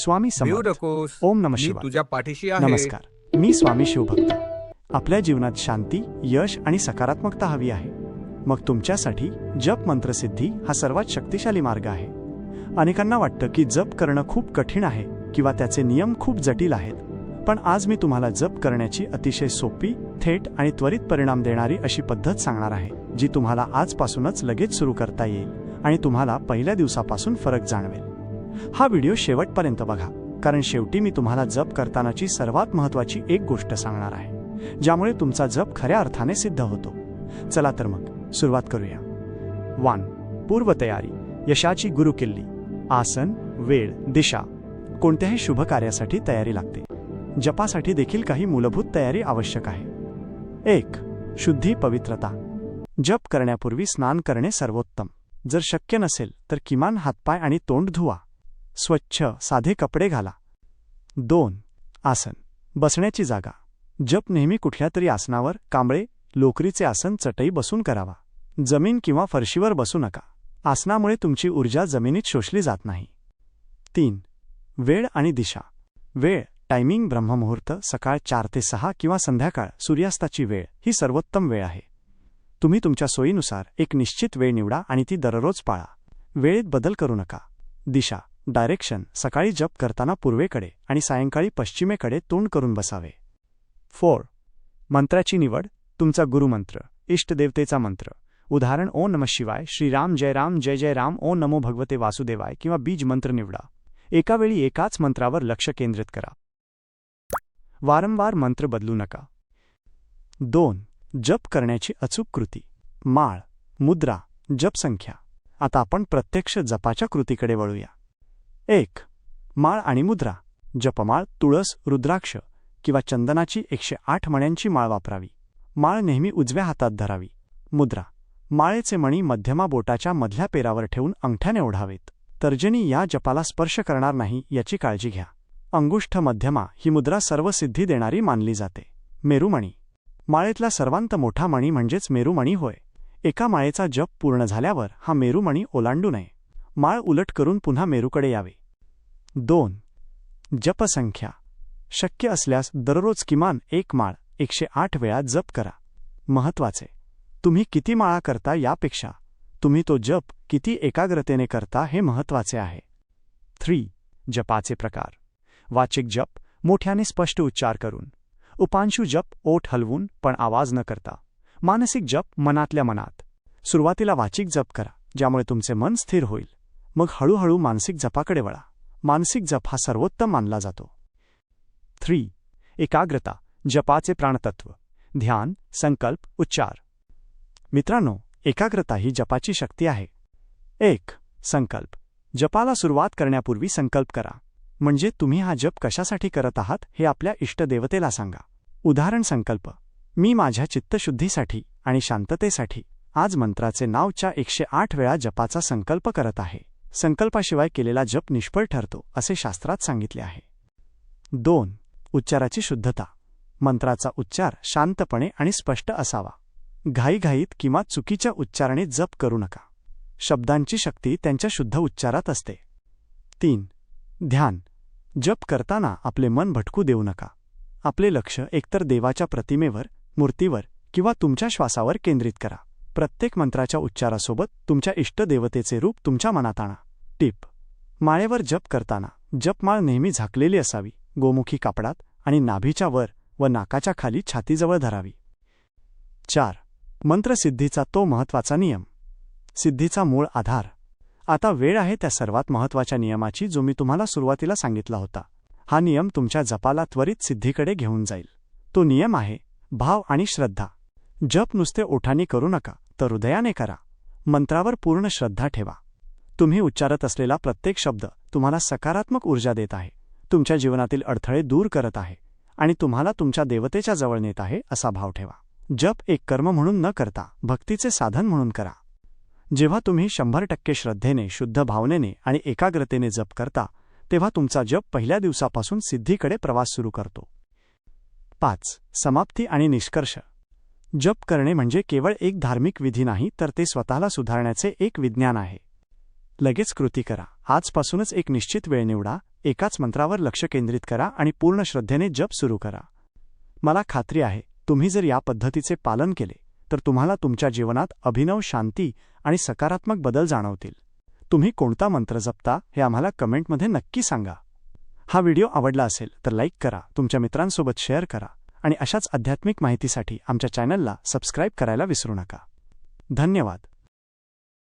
स्वामी समर्थ. ओम नम शिवाय. तुझ्या पाठीशी नमस्कार. मी स्वामी शिवभक्त. आपल्या जीवनात शांती यश आणि सकारात्मकता हवी आहे. मग तुमच्यासाठी जप मंत्रसिद्धी हा सर्वात शक्तिशाली मार्ग आहे. अनेकांना वाटतं की जप करणं खूप कठीण आहे किंवा त्याचे नियम खूप जटिल आहेत. पण आज मी तुम्हाला जप करण्याची अतिशय सोपी थेट आणि त्वरित परिणाम देणारी अशी पद्धत सांगणार आहे जी तुम्हाला आजपासूनच लगेच सुरू करता येईल आणि तुम्हाला पहिल्या दिवसापासून फरक जाणवेल. हा व्हिडिओ शेवटपर्यंत बघा कारण शेवटी मी तुम्हाला जप करतानाची सर्वात महत्वाची एक गोष्ट सांगणार आहे ज्यामुळे तुमचा जप खऱ्या अर्थाने सिद्ध होतो. चला तर मग सुरुवात करूया. वन पूर्वतयारी यशाची गुरुकिल्ली आसन वेळ दिशा कोणत्याही शुभ कार्यासाठी तयारी लागते. जपासाठी देखील काही मूलभूत तयारी आवश्यक आहे. एक शुद्धी पवित्रता. जप करण्यापूर्वी स्नान करणे सर्वोत्तम. जर शक्य नसेल तर किमान हातपाय आणि तोंड धुवा. स्वच्छ साधे कपडे घाला. दोन आसन. बसण्याची जागा. जप नेहमी कुठल्या तरी आसनावर कांबळे लोकरीचे आसन चटई बसून करावा. जमीन किंवा फरशीवर बसू नका. आसनामुळे तुमची ऊर्जा जमिनीत शोषली जात नाही. तीन वेळ आणि दिशा. वेळ टायमिंग ब्रह्ममुहूर्त सकाळ चार ते सहा किंवा संध्याकाळ सूर्यास्ताची वेळ ही सर्वोत्तम वेळ आहे. तुम्ही तुमच्या सोयीनुसार एक निश्चित वेळ निवडा आणि ती दररोज पाळा. वेळेत बदल करू नका. दिशा. डायरेक्शन सकाळी जप करताना पूर्वेकडे आणि सायंकाळी पश्चिमेकडे तोंड करून बसावे. फोर. मंत्राची निवड तुमचा गुरुमंत्र इष्टदेवतेचा मंत्र. उदाहरण ओ नम शिवाय श्रीराम जय राम जय जय राम ओ नमो भगवते वासुदेवाय किंवा बीज मंत्र निवडा. एकावेळी एकाच मंत्रावर लक्ष केंद्रित करा. वारंवार मंत्र बदलू नका. दोन. जप करण्याची अचूक कृती. माळ मुद्रा जपसंख्या. आता आपण प्रत्यक्ष जपाच्या कृतीकडे वळूया. एक माळ आणि मुद्रा जपमाळ तुळस रुद्राक्ष किंवा चंदनाची एकशे आठ मण्यांची माळ वापरावी. माळ नेहमी उजव्या हातात धरावी. मुद्रा माळेचे मणी मध्यमा बोटाच्या मधल्या पेरावर ठेवून अंगठ्याने ओढावेत. तर्जनी या जपाला स्पर्श करणार नाही याची काळजी घ्या. अंगुष्ठ मध्यमा ही मुद्रा सर्व सिद्धी देणारी मानली जाते. मेरुमणी माळेतला सर्वांत मोठा मणी म्हणजेच मेरुमणी होय. एका माळेचा जप पूर्ण झाल्यावर हा मेरुमणी ओलांडू नये. माळ उलट करून पुन्हा मेरूकडे यावे. दोन. जपसंख्या. शक्य असल्यास दररोज किमान एक माळ एकशे आठ वेळा जप करा. महत्त्वाचे तुम्ही किती माळा करता यापेक्षा. तुम्ही तो जप किती एकाग्रतेने करता हे महत्त्वाचे आहे. थ्री. जपाचे प्रकार. वाचिक जप मोठ्याने स्पष्ट उच्चार करून. उपांशू जप ओठ हलवून पण आवाज न करता. मानसिक जप मनातल्या मनात. सुरुवातीला वाचिक जप करा ज्यामुळे तुमचे मन स्थिर होईल. मग हळूहळू मानसिक जपाकडे वळा. मानसिक जप हा सर्वोत्तम मानला जातो. थ्री. एकाग्रता जपाचे प्राणतत्व. ध्यान संकल्प उच्चार. मित्रांनो एकाग्रता ही जपाची शक्ती आहे. एक. संकल्प. जपाला सुरुवात करण्यापूर्वी संकल्प करा. म्हणजे तुम्ही हा जप कशासाठी करत आहात हे आपल्या इष्टदेवतेला सांगा. उदाहरण संकल्प. मी माझ्या चित्तशुद्धीसाठी आणि शांततेसाठी आज मंत्राचे नावच्या एकशे आठ वेळा जपाचा संकल्प करत आहे. संकल्पाशिवाय केलेला जप निष्फळ ठरतो असे शास्त्रात सांगितले आहे. दोन उच्चाराची शुद्धता. मंत्राचा उच्चार शांतपणे आणि स्पष्ट असावा. घाईघाईत किंवा चुकीच्या उच्चारणे जप करू नका. शब्दांची शक्ती त्यांच्या शुद्ध उच्चारात असते. तीन ध्यान. जप करताना आपले मन भटकू देऊ नका. आपले लक्ष एकतर देवाच्या प्रतिमेवर मूर्तीवर किंवा तुमच्या श्वासावर केंद्रित करा. प्रत्येक मंत्राच्या उच्चारासोबत तुमच्या इष्टदेवतेचे रूप तुमच्या मनात आणा. टिप. माळेवर जप करताना जपमाळ नेहमी झाकलेली असावी. गोमुखी कापडात आणि नाभीच्या वर व नाकाच्या खाली छातीजवळ धरावी. चार. मंत्रसिद्धीचा तो महत्त्वाचा नियम. सिद्धीचा मूळ आधार. आता वेळ आहे त्या सर्वात महत्त्वाच्या नियमाची जो मी तुम्हाला सुरुवातीला सांगितला होता. हा नियम तुमच्या जपाला त्वरित सिद्धीकडे घेऊन जाईल. तो नियम आहे भाव आणि श्रद्धा. जप नुसते ओठानी करू नका तर हृदयाने करा. मंत्रावर पूर्ण श्रद्धा ठेवा. तुम्ही उच्चारत असलेला प्रत्येक शब्द तुम्हाला सकारात्मक ऊर्जा देत आहे. तुमच्या जीवनातील अडथळे दूर करत आहे आणि तुम्हाला तुमच्या देवतेच्या जवळ नेत आहे असा भाव ठेवा. जप एक कर्म म्हणून न करता भक्तीचे साधन म्हणून करा. जेव्हा तुम्ही शंभर टक्के श्रद्धेने शुद्ध भावनेने आणि एकाग्रतेने जप करता तेव्हा तुमचा जप पहिल्या दिवसापासून सिद्धीकडे प्रवास सुरू करतो. पाच. समाप्ती आणि निष्कर्ष. जप करणे म्हणजे केवळ एक धार्मिक विधी नाही तर ते स्वतःला सुधारण्याचे एक विज्ञान आहे. लगेच कृती करा. आजपासूनच एक निश्चित वेळ निवडा. एकाच मंत्रावर लक्ष केंद्रित करा आणि पूर्ण श्रद्धेने जप सुरू करा. मला खात्री आहे तुम्ही जर या पद्धतीचे पालन केले तर तुम्हाला तुमच्या जीवनात अभिनव शांती आणि सकारात्मक बदल जाणवतील. तुम्ही कोणता मंत्र जपता हे आम्हाला कमेंटमध्ये नक्की सांगा. हा व्हिडिओ आवडला असेल तर लाईक करा. तुमच्या मित्रांसोबत शेअर करा. आणि अशाच आध्यात्मिक माहितीसाठी आमच्या चॅनलला सबस्क्राईब करायला विसरू नका. धन्यवाद.